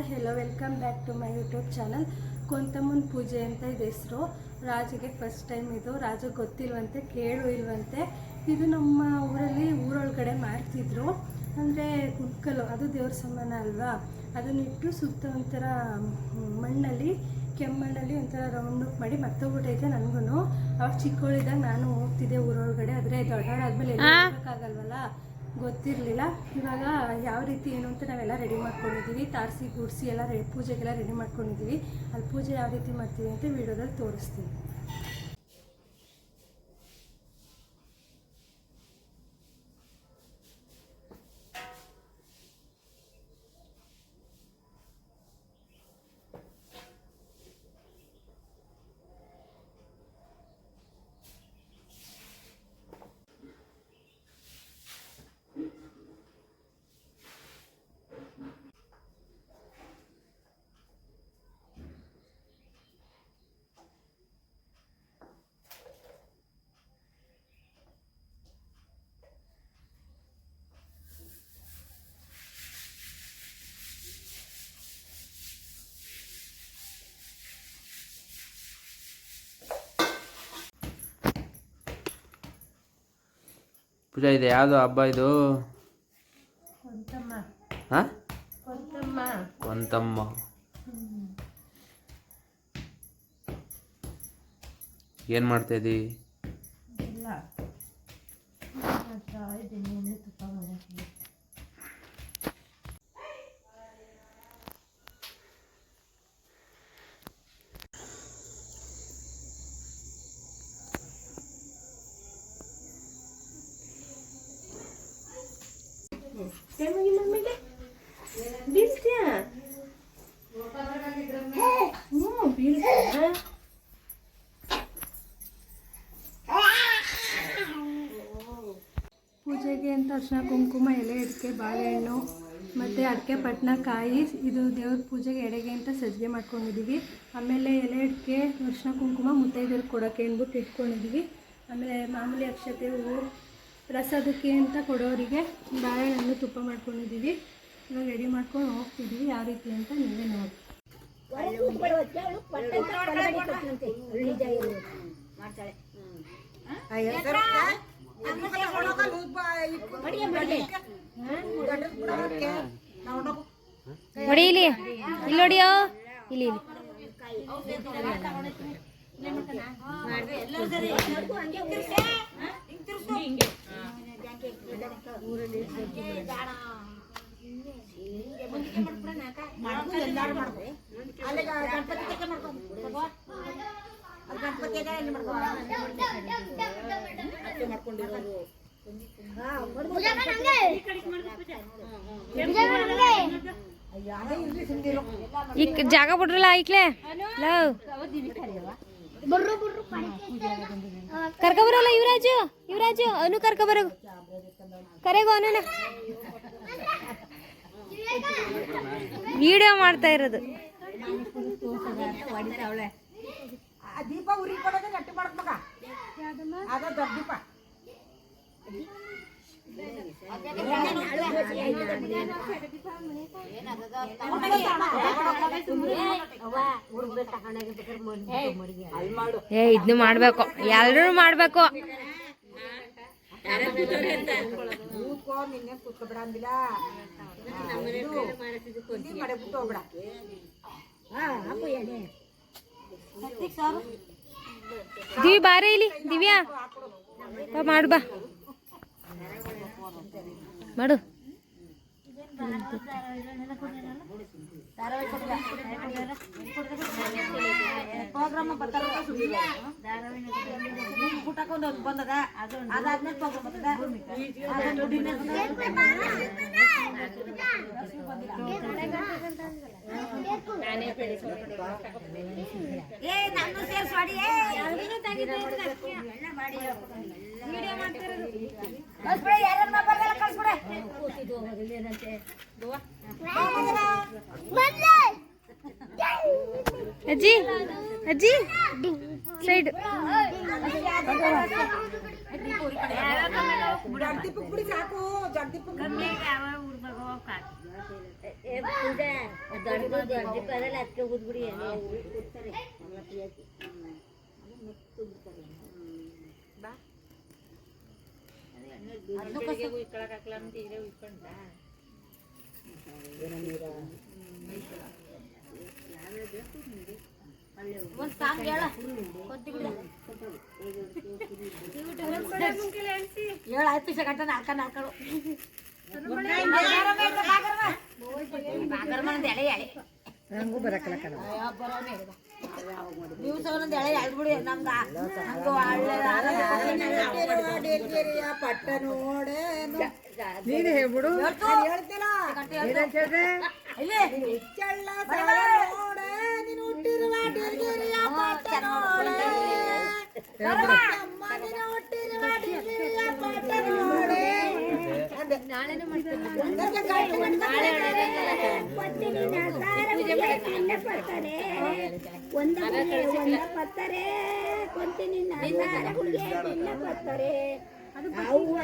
Hi hello welcome back to my YouTube channel ಕೊಂತಮ್ಮನ ಪೂಜೆ ಅಂತ ಇದೆ ಹೆಸರು. ರಾಜಿಗೆ ಫಸ್ಟ್ ಟೈಮ್ ಇದು. ರಾಜ ಗೊತ್ತಿಲ್ವಂತೆ ಕೇಳು ಇಲ್ವಂತೆ. ಇದು ನಮ್ಮ ಊರಲ್ಲಿ ಊರೊಳಗಡೆ ಮಾಡ್ತಿದ್ರು ಅಂದರೆ ಉಕ್ಕಲು ಅದು ದೇವ್ರ ಸಮಾನ ಅಲ್ವಾ? ಅದನ್ನಿಟ್ಟು ಸುತ್ತ ಒಂಥರ ಮಣ್ಣಲ್ಲಿ ಕೆಮ್ಮಣ್ಣಲ್ಲಿ ಒಂಥರ ರೌಂಡ್ ಮಾಡಿ ಮತ್ತೊಬ್ಬಿಟ್ಟೈತೆ ನನಗೂ ಅವಾಗ ಚಿಕ್ಕವಳಿದ್ದಾಗ ನಾನು ಹೋಗ್ತಿದ್ದೆ ಊರೊಳಗಡೆ. ಆದರೆ ದೊಡ್ಡವಳಾದ್ಮೇಲೆ ಹೋಗೋಕ್ಕಾಗಲ್ವಲ್ಲ? ಗೊತ್ತಿರಲಿಲ್ಲ. ಇವಾಗ ಯಾವ ರೀತಿ ಏನು ಅಂತ ನಾವೆಲ್ಲ ರೆಡಿ ಮಾಡ್ಕೊಂಡಿದ್ದೀವಿ. ತಾರಸಿ, ಗುಡಿಸಿ ಎಲ್ಲ ರೆ ಪೂಜೆಗೆಲ್ಲ ರೆಡಿ ಮಾಡ್ಕೊಂಡಿದ್ದೀವಿ. ಅಲ್ಲಿ ಪೂಜೆ ಯಾವ ರೀತಿ ಮಾಡ್ತೀವಿ ಅಂತ ವಿಡಿಯೋದಲ್ಲಿ ತೋರಿಸ್ತೀನಿ. ಪೂಜಾ ಇದೆ ಯಾವುದು ಹಬ್ಬ ಇದು ಕೊಂತಮ್ಮ ಹಾಂ ಕೊಂತಮ್ಮ ಏನು ಮಾಡ್ತಾ ಇದ್ದೀ ಇಲ್ಲ ಪೂಜೆಗೆ ಅಂತ ಅರ್ಶಿನ ಕುಂಕುಮ, ಎಲೆ, ಅಡಿಕೆ, ಬಾಳೆಹಣ್ಣು ಮತ್ತು ಅಡಿಕೆ, ಪಟ್ನ, ಕಾಯಿ, ಇದು ದೇವ್ರ ಪೂಜೆಗೆ ಎಡೆಗೆ ಅಂತ ಸಜ್ಜಿಗೆ ಮಾಡ್ಕೊಂಡಿದ್ದೀವಿ ಆಮೇಲೆ ಎಲೆ, ಅಡಿಕೆ, ಅರ್ಶಿನ ಕುಂಕುಮ, ಮುತ್ತೈದೆಯರು ಕೊಡೋಕ್ಕೆ ಅಂದ್ಬಿಟ್ಟು ಇಟ್ಕೊಂಡಿದ್ದೀವಿ ಆಮೇಲೆ ಮಾಮೂಲಿ ಅಕ್ಷತೆ ಹೂವು ಪ್ರಸಾದಕ್ಕೆ ಅಂತ ಕೊಡೋರಿಗೆ ಬಾಳೆಹಣ್ಣು ತುಪ್ಪ ಮಾಡ್ಕೊಂಡಿದ್ದೀವಿ ಇವಾಗ ರೆಡಿ ಮಾಡ್ಕೊಂಡು ಹೋಗ್ತಿದ್ದೀವಿ ಯಾವ ರೀತಿ ಅಂತ ನೀವೇ ನೋಡಿ. ನೋಡಿ ಇಲ್ಲಿ ಇಲ್ಲಿ ನೋಡಿಯೋ ಇಲ್ಲಿ ಈಗ ಜಾಗ ಬಿಡ್ರಲ್ಲ ಐಕ್ಲೆ ಲವ್ ಕರ್ಕ ಬರಲ್ಲ ಯುವರಾಜು ಯುವರಾಜು ಅನು ಕರ್ಕ ಬರೋ. ಕರೆಗೋ ಅನುನ. ವಿಡಿಯೋ ಮಾಡ್ತಾ ಇರೋದು. ದೀಪ ಉರಿ ಕೊಡೋದು ಗಟ್ಟಿ ಮಾಡಕ್ ಮಗ. ಅದ ದೊಡ್ಡ ದೀಪ. ಏ ಇದ್ನು ಮಾಡ್ಬೇಕು. ಎಲ್ರೂ ಮಾಡ್ಬೇಕು. ಕೂತ್ಕೋ ನಿನ್ನೆ ಕೂತ್ಕೊಬೇಡ ಅಂದಿಲ್ಲ. ಮಾಡಬಿಟ್ಟು ಹೋಗ್ಬೇಡ. ದಿವಿ ಬಾರ ಇಲ್ಲಿ ದಿವ್ಯಾ. ಬಾ ಮಾಡು ಬಾ. ಮಾಡು. ಪ್ರೋಗ್ರಾಮ್ ಬರ್ತಾರ ಬಂದದ? ಅದಾದ್ಮೇಲೆ ಪ್ರೋಗ್ರಾಮ್ ಬರ್ತದ? ಅಜ್ಜಿ ಅಜ್ಜಿ ಸೈಡ್. ಸಾಕು ಊದ್ಬಿಡಿ ಒಂದ್ ಸಾಂಗ್ ಹೇಳ ಹೇಳ ಹತ್ತು ಗಂಟೆ ನಾಲ್ಕ ನಾಲ್ಕಳು ನಂಗೂ ಬರಕಲ್ಲ ಕಣ ದಿವಸ ಒಂದೊಂದು ಎಳೆ ಎಳ್ಬಿಡಿ ನಮ್ಗ ಹಂಗ ಪಟ್ಟ ನೋಡೆ ನೀನು ಹೇಳ್ಬಿಡು ಹೇಳ್ತಿಲ್ಲ ಏನಂತ ಹೇಳ್ದೆ ಚೆಲ್ಲ ನೋಡೆ ನೀನು ಹುಟ್ಟಿರುವ ಡಿಲ್ಗಿರಿಯ ಪಟ್ಟ ನೋಡೆ ಅಮ್ಮ ನೀನು ಹುಟ್ಟಿರುವ ಡಿಲ್ಗಿರಿಯ ಪಟ್ಟ ನೋಡೆ ತೋಟದ ಹೂವ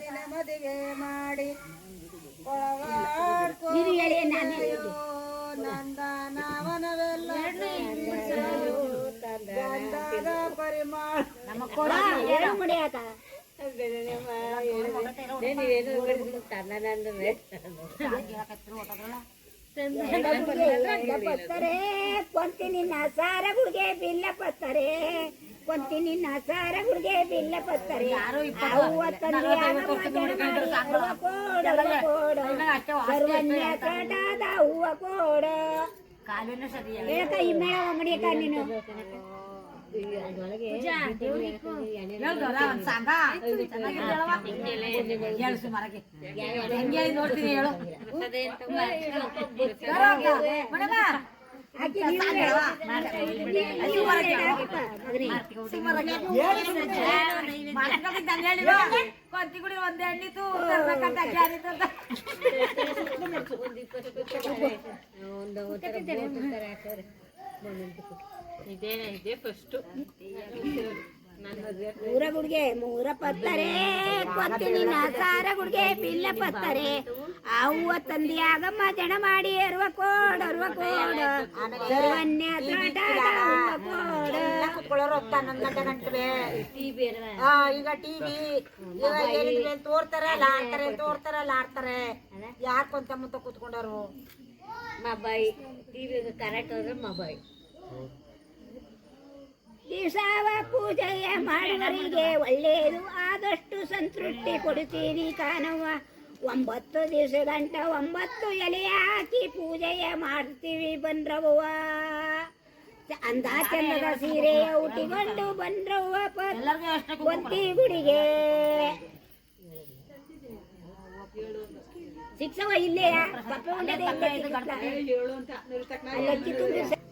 ನಿನ್ನ ಮದುವೆ ಮಾಡಿ ಹೇಳಿ ನಾನು ಪತ್ತರೆ ಕೊಂತಿ ನಿನ್ನ ಸಾರ ಗುಡ್ಗೆ ಬಿಲ್ಲ ಪತ್ತರೆ ಕೊಂತಿ ನಿನ್ನ ಸಾರ ಗುಡ್ಗೆ ಬಿಲ್ಲ ಪತ್ತರೆ ಅವ್ವ ತಂದೆ ಸರ್ವನ್ಯ ತೋಟದ ಹೂವ ಕೋಡ ಹೇಳ್ಕ ಈ ಮೇಳ ಮಡಿಯಕ ನೀನು ನೋಡ್ತೀನಿ ಹೇಳು. ಕೊಂತಿಗುಡಿ ಒಂದ್ ಎಣ್ಣಿತು ತರ್ಬೇಕಂತ ಗ್ಯಾರಿತು ಅಂತ ಮೂರ ಗುಡ್ಗೆ ಮೂರ ಪತ್ತರೆ ಕೊತ್ತಿ ನಿನ್ನ ಸಾರ ಗುಡ್ಗೆ ಬಿಲ್ಲ ಪತ್ತರೆ. ಅವ್ವ ತಂದಿ ಆಗಮ್ಮ ಜನ ಮಾಡಿ ಅರ್ವ ಕೋಡ ಅರುವ ಕೋಡ. ಸರ್ವನ್ಯ ಈಗ ಟಿವಿ ಈಗ ತೋರ್ತಾರಲ್ಲ ಆಡ್ತಾರೆ ತೋರ್ತಾರಲ್ಲ ಆಡ್ತಾರೆ ಯಾರು ಕೊಂತ ಮುತ್ತ ಕೂತ್ಕೊಂಡವ್ರು? ಮೊಬೈಲ್ ಟಿವಿ ಕರೆಕ್ಟ್ ಹೋದ್ರೆ ಮೊಬೈಲ್ ದಿವಸವ ಪೂಜೆಯ ಮಾಡುವರಿಗೆ ಒಳ್ಳೆಯದು ಆದಷ್ಟು ಸಂತೃಪ್ತಿ ಕೊಡುತ್ತೀನಿ ಕಾಣುವ ಒಂಬತ್ತು ದಿವಸ ಗಂಟ ಒಂಬತ್ತು ಎಲೆ ಹಾಕಿ ಪೂಜೆಯ ಮಾಡ್ತೀವಿ ಬಂದ್ರವ್ವ. ಅಂದ ಚಂದದ ಸೀರೆಯ ಉಟ್ಟಿಕೊಂಡು ಬಂದ್ರವ್ವ. ಪತ್ತಿ ಗುಡಿಗೆ. ಶಿಕ್ಷವ ಇಲ್ಲೇ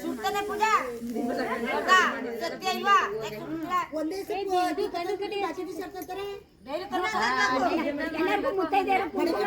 ಸುಡ್ತಾನೆ ಪೂಜಾ ಹೌದಾ? ಸತ್ಯ ಇಲ್ವಾ ಯಾಕೆ ಸುಡ್ತಿಲ್ಲ? ಒಂದೇ ಡೈಲಿ ತರ್ಬೇಕು. ಎಲ್ಲರಿಗೂ ಮುತ್ತೈದೆಯರು ಕುಂಕುಮ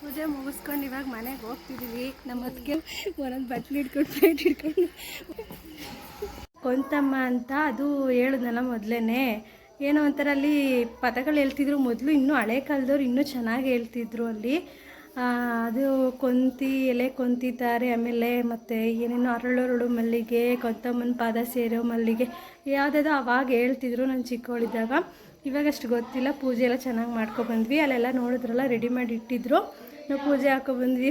ಪೂಜೆ ಮುಗಿಸ್ಕೊಂಡು ಇವಾಗ ಮನೆಗೆ ಹೋಗ್ತಿದ್ದೀವಿ ನಮ್ಮ ಅದಕ್ಕೆ ಒಂದೊಂದು ಬಟ್ಲು ಇಟ್ಕೊಂಡು ಪ್ಲೇಟ್ ಹಿಡ್ಕೊಂಡು ಕೊಂತಮ್ಮ ಅಂತ ಅದು ಹೇಳಿದ್ನಲ್ಲ ಮೊದಲೇ ಏನೋ ಒಂಥರ ಅಲ್ಲಿ ಪದಗಳು ಹೇಳ್ತಿದ್ರು. ಮೊದಲು ಇನ್ನೂ ಹಳೆ ಕಾಲದವ್ರು ಇನ್ನೂ ಚೆನ್ನಾಗಿ ಹೇಳ್ತಿದ್ರು ಅಲ್ಲಿ. ಅದು ಕೊಂತಿ, ಎಲೆ ಕೊಂತಿದ್ದಾರೆ ಆಮೇಲೆ ಮತ್ತು ಏನೇನೋ ಅರಳೊರಳು ಮಲ್ಲಿಗೆ, ಕೊಂತಮ್ಮನ ಪಾದ ಸೇರೋ ಮಲ್ಲಿಗೆ ಯಾವುದಾದ್ರು ಅವಾಗ ಹೇಳ್ತಿದ್ರು ನಾನು ಚಿಕ್ಕವಳಿದ್ದಾಗ ಇವಾಗಷ್ಟು ಗೊತ್ತಿಲ್ಲ. ಪೂಜೆ ಎಲ್ಲ ಚೆನ್ನಾಗಿ ಮಾಡ್ಕೊಬಂದ್ವಿ ಅಲ್ಲೆಲ್ಲ ನೋಡಿದ್ರಲ್ಲ ರೆಡಿ ಮಾಡಿ ಇಟ್ಟಿದ್ರು. ನಾವು ಪೂಜೆ ಹಾಕೋ ಬಂದ್ವಿ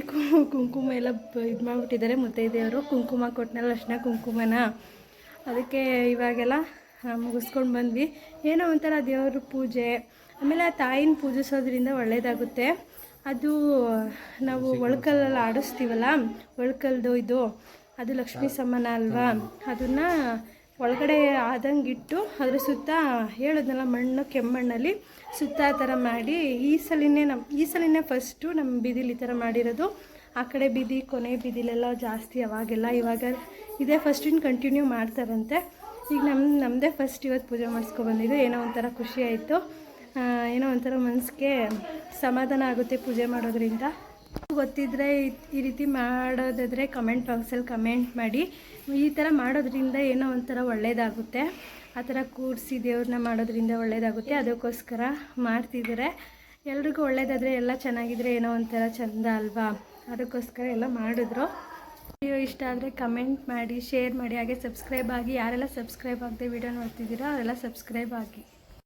ಕುಂಕುಮ ಎಲ್ಲ ಇದು ಮಾಡಿಬಿಟ್ಟಿದ್ದಾರೆ ಮುತ್ತೈದೆಯವರು. ಕುಂಕುಮ ಕೊಟ್ಟನಲ್ಲ ಅರ್ಶಿನ ಕುಂಕುಮನ. ಅದಕ್ಕೆ ಇವಾಗೆಲ್ಲ ಮುಗಿಸ್ಕೊಂಡು ಬಂದ್ವಿ. ಏನೋ ಒಂಥರ ದೇವ್ರ ಪೂಜೆ. ಆಮೇಲೆ ಆ ತಾಯಿನ ಪೂಜಿಸೋದ್ರಿಂದ ಒಳ್ಳೆಯದಾಗುತ್ತೆ ಅದು ನಾವು ಒಳ್ಕಲ್ಲಲ್ಲಿ ಆಡಿಸ್ತೀವಲ್ಲ, ಒಳ್ಕಲ್ದು ಇದು, ಅದು ಲಕ್ಷ್ಮೀ ಸಮಾನ ಅಲ್ವಾ? ಅದನ್ನು ಒಳಗಡೆ ಆದಂಗೆ ಇಟ್ಟು ಅದ್ರ ಸುತ್ತ ಹೇಳೋದ್ನಲ್ಲ ಮಣ್ಣು, ಕೆಮ್ಮಣ್ಣಲ್ಲಿ ಸುತ್ತ ಆ ಥರ ಮಾಡಿ ಈ ಸಲಿನೇ ನಮ್ಮ ಈ ಸಲಿನೇ ಫಸ್ಟು ನಮ್ಮ ಬೀದಿಲಿ ಈ ಥರ ಮಾಡಿರೋದು. ಆ ಕಡೆ ಬೀದಿ, ಕೊನೆ ಬೀದಿಲೆಲ್ಲ ಜಾಸ್ತಿ ಅವಾಗೆಲ್ಲ, ಇವಾಗ ಇದೇ ಫಸ್ಟಿನ ಕಂಟಿನ್ಯೂ ಮಾಡ್ತಾರಂತೆ. ಈಗ ನಮ್ಮ ನಮ್ಮದೇ ಫಸ್ಟ್ ಇವತ್ತು ಪೂಜೆ ಮಾಡಿಸ್ಕೊಬಂದಿದ್ದು ಏನೋ ಒಂಥರ ಖುಷಿ ಆಯಿತು. ಏನೋ ಒಂಥರ ಮನಸ್ಸಿಗೆ ಸಮಾಧಾನ ಆಗುತ್ತೆ ಪೂಜೆ ಮಾಡೋದ್ರಿಂದ. ಗೊತ್ತಿದ್ದರೆ ಈ ರೀತಿ ಮಾಡೋದಾದರೆ ಕಮೆಂಟ್ ಬಾಕ್ಸಲ್ಲಿ ಕಮೆಂಟ್ ಮಾಡಿ. ಈ ಥರ ಮಾಡೋದ್ರಿಂದ ಏನೋ ಒಂಥರ ಒಳ್ಳೆಯದಾಗುತ್ತೆ ಆ ಥರ ಕೂರಿಸಿ ದೇವ್ರನ್ನ ಮಾಡೋದ್ರಿಂದ ಒಳ್ಳೆಯದಾಗುತ್ತೆ ಅದಕ್ಕೋಸ್ಕರ ಮಾಡ್ತಿದ್ದಾರೆ ಎಲ್ರಿಗೂ ಒಳ್ಳೇದಾದರೆ ಎಲ್ಲ ಚೆನ್ನಾಗಿದ್ರೆ ಏನೋ ಒಂಥರ ಚಂದ ಅಲ್ವಾ? ಅದಕ್ಕೋಸ್ಕರ ಎಲ್ಲ ಮಾಡಿದ್ರು. ವಿಡಿಯೋ ಇಷ್ಟ ಆದರೆ ಕಮೆಂಟ್ ಮಾಡಿ ಶೇರ್ ಮಾಡಿ, ಹಾಗೆ ಸಬ್ಸ್ಕ್ರೈಬ್ ಆಗಿ ಯಾರೆಲ್ಲ ಸಬ್ಸ್ಕ್ರೈಬ್ ಆಗದೆ ವಿಡಿಯೋ ನೋಡ್ತಿದ್ದೀರೋ ಅವರೆಲ್ಲ ಸಬ್ಸ್ಕ್ರೈಬ್ ಆಗಿ.